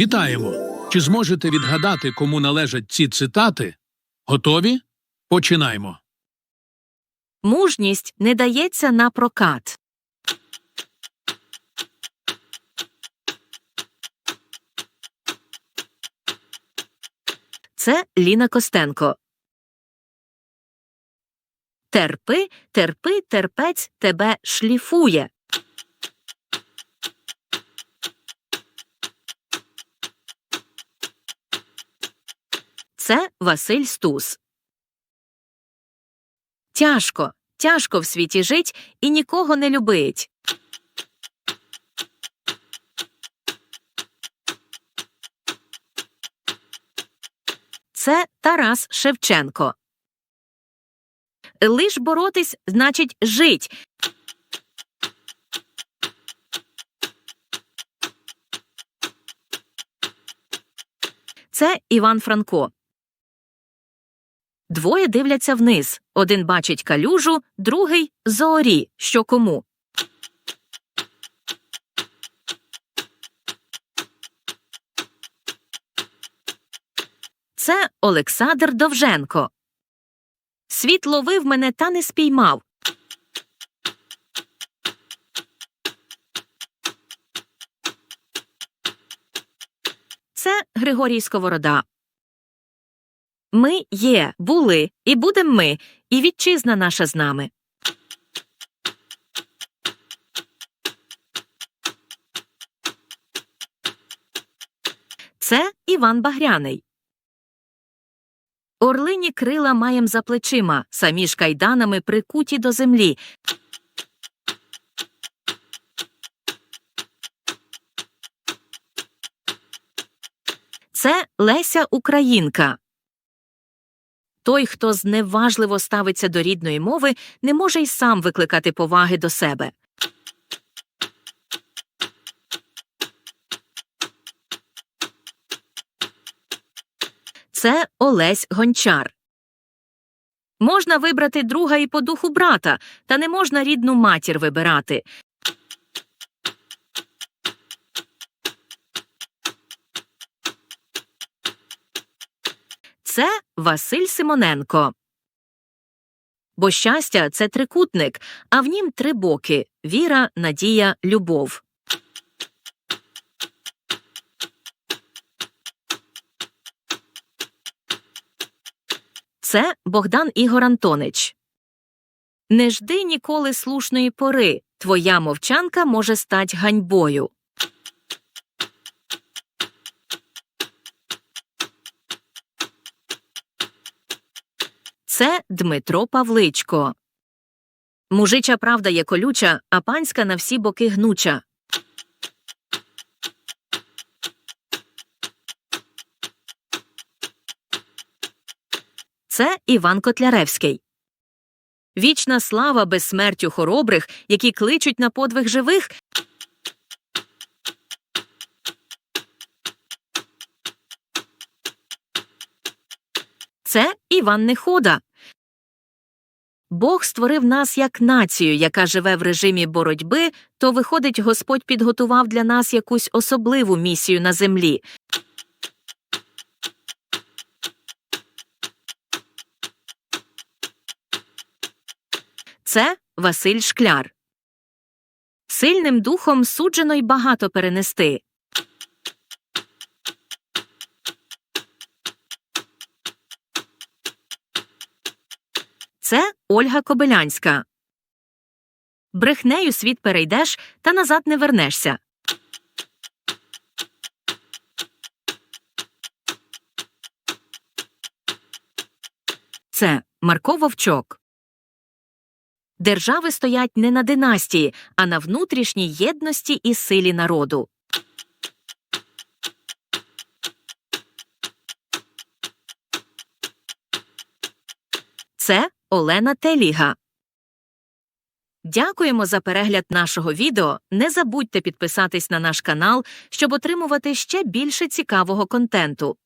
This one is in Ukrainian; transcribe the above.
Вітаємо! Чи зможете відгадати, кому належать ці цитати? Готові? Починаємо. Мужність не дається на прокат. Це Ліна Костенко. Терпи, терпи, терпець тебе шліфує. Це Василь Стус. Тяжко, тяжко в світі жить і нікого не любить. Це Тарас Шевченко. Лиш боротись значить жить. Це Іван Франко. Двоє дивляться вниз. Один бачить калюжу, другий зорі, що кому. Це Олександр Довженко. Світ ловив мене та не спіймав. Це Григорій Сковорода. Ми є, були і будем ми, і вітчизна наша з нами. Це Іван Багряний. Орлині крила маєм за плечима, самі ж кайданами прикуті до землі. Це Леся Українка. Той, хто зневажливо ставиться до рідної мови, не може й сам викликати поваги до себе. Це Олесь Гончар. Можна вибрати друга і по духу брата, та не можна рідну матір вибирати. Це Василь Симоненко. Бо щастя це трикутник, а в нім три боки віра, надія, любов. Це Богдан Ігор Антонич. Не жди ніколи слушної пори. Твоя мовчанка може стать ганьбою. Це Дмитро Павличко. Мужича правда є колюча, а панська на всі боки гнуча. Це Іван Котляревський. Вічна слава безсмертю хоробрих, які кличуть на подвиг живих. Це Іван Нехода. Бог створив нас як націю, яка живе в режимі боротьби, то виходить, Господь підготував для нас якусь особливу місію на землі. Це Василь Шкляр. Сильним духом суджено й багато перенести. Це Ольга Кобилянська. Брехнею світ перейдеш та назад не вернешся. Це Марко Вовчок. Держави стоять не на династії, а на внутрішній єдності і силі народу. Це Олена Теліга. Дякуємо за перегляд нашого відео. Не забудьте підписатись на наш канал, щоб отримувати ще більше цікавого контенту.